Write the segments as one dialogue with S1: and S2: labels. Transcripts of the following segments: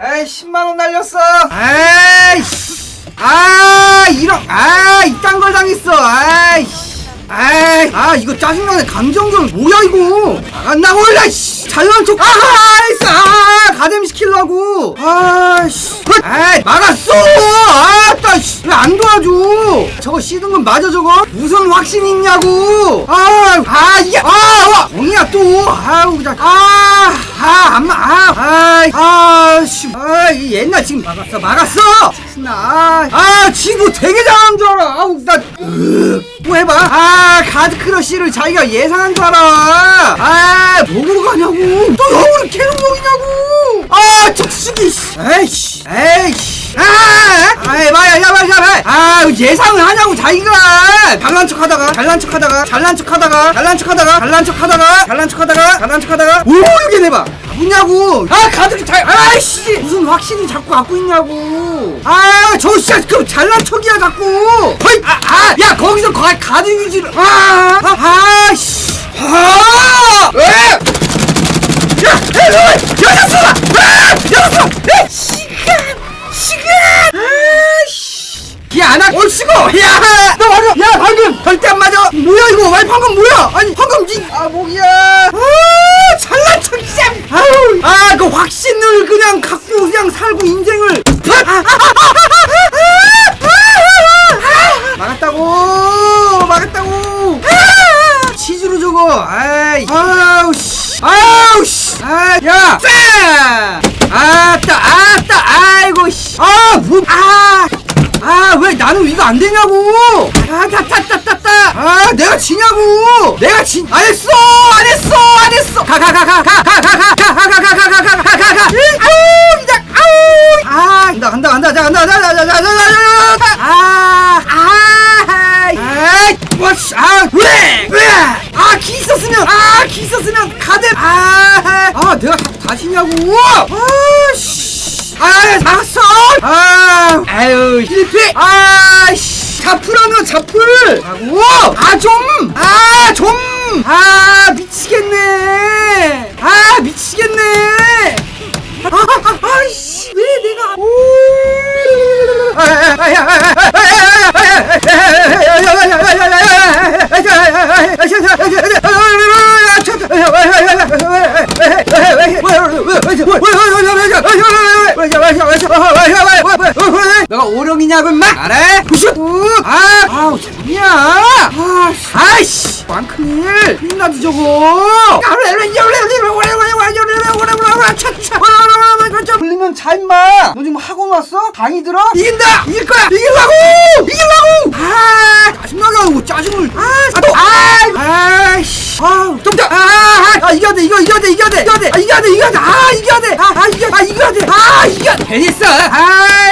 S1: 에이 10만원 날렸어. 에이씨. 아 이런 아 이딴 걸 당했어. 아이씨. 아이 아 이거 짜증나네. 강정경 뭐야 이거? 나간다 몰라 씨. 잘난 척. 아이씨 아 가뎀 시키려고. 아이씨 아이 막았어. 아따 왜안 도와줘? 저거 씻은 건 맞아 저거? 무슨 확신 있냐고? 아아 이게 아 엉이야 또. 아우 그냥. 아 아 안마 아 아이 아씨 아 이 옛날 지금 막았어 막았어! 짜증나 아, 아 친구 되게 잘하는 줄 알아. 아우 나또 해봐. 아 가드 크러쉬를 자기가 예상한 줄 알아. 아 먹으러 가냐고. 또 형으로 계속 먹이냐고. 아저 쓰기 에이씨 에이씨. 아 아이 마야 야마 아 예상을 하냐고 자기가. 잘난 척 하다가 잘난 척 하다가 잘난 척 하다가 잘난 척 하다가 잘난 척 하다가 잘난 척 하다가 잘난 척 하다가 오 이게 내봐? 뭐냐고. 아 가득 잘 아이씨! 무슨 확신이 자꾸 갖고 있냐고. 아저 진짜 그 잘난 척이야 자꾸. 허이 아야 거기서 가, 가득 유지를 아, 아 아씨. 아! 왜? 야, 야, 야, 열 야, 너 맞아! 야, 방금 절대 안 맞아! 뭐야 이거? 아니 방금 뭐야? 아니 방금 니, 아 목이야! 아, 잘난 척 진짜! 아우, 아, 그 확신을 그냥 갖고 그냥 살고 인생을. 안 되냐고! 아, 다! 아, 내가 지냐고! 내가 지, 안 했어! 안 했어! 안 했어! 가, 가, 가, 가, 가, 가, 가, 가, 가, 가, 가, 가, 가, 가, 가, 가, 가! 아우, 이제, 아우! 아, 간다, 간다, 간다, 자, 간다, 자, 자, 자, 자, 자, 자, 자, 아, 아, 아이, 와씨, 아, 왜, 왜, 아, 기 있었으면, 아, 기 있었으면 가든, 아, 아, 내가 다, 다시냐고, 아, 씨, 아, 나갔어, 아, 아유, 실패, 아, 씨, 자풀하면 자풀, 하고, 아, 좀, 아, 좀, 아, 미치겠네, 아, 미치겠네. 아, 아, 아이씨, 왜 내가. 오. 오령이냐고 임마! 알아? 부슈 아 아우 재미야! 아이씨 많큰일! 힘나지 저거! 불리면 자 임마! 너 지금 학원 왔어? 강의 들어? 이긴다! 이길 거야! 이길라고! 이길라고! 아 짜증나게 하고 짜증을. 아또 아 아이씨. 아우 좀 더! 아, 아, 아 이겨야 돼 이거 이겨야 돼 이겨야 돼! 이겨야 돼 아 이겨야 돼! 이겨야 돼아 이겨야 돼아 아, 이겨 아 이겨야 돼아 이겨 아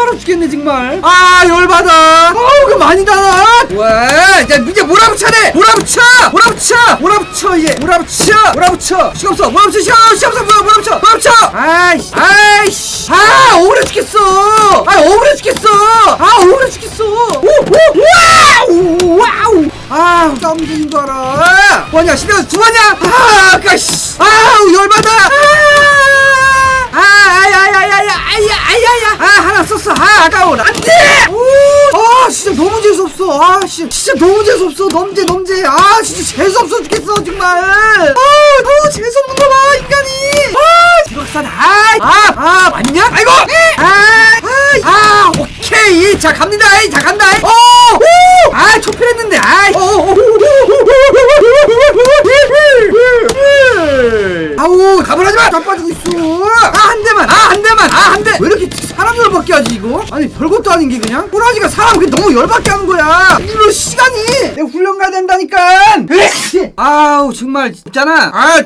S1: 열받아 죽겠네 정말. 아 열받아. 아우 그 많이잖아. 와 이제 이제 몰아붙여야 돼. 몰아붙여 몰아붙여. 몰아붙여 이제. 몰아붙여 몰아붙여. 시간 없어 몰아붙여 시간 없어 시간 없어 몰아- 몰아붙여 몰아붙여. 아이씨. 아이씨. 아 억울해 죽겠어. 아 억울해 죽겠어. 아 억울해 죽겠어. 오오 와우 와우. 아 싸움 중인 줄 알아. 뭐냐 시간 두 번이야? 아 아 씨, 진짜 너무 재수 없어. 넘재 넘재. 아 진짜 재수 없어 죽겠어 정말. 아 너무 재수 없는 거봐 인간이. 아 지박산 아아아 맞냐? 아이고! 아아 아, 오케이. 자 갑니다. 자 간다. 오아 초필했는데. 아이 아우 가만하지 마! 자빠지고 있어! 아, 한 대만! 아, 한 대만! 아, 한 대! 왜 이렇게 사람 열받게 하지, 이거? 아니, 별것도 아닌 게 그냥? 호라지가 사람 그게 너무 열받게 하는 거야! 이럴 시간이! 내가 훈련 가야 된다니까! 으악! 아우, 정말, 있잖아! 아,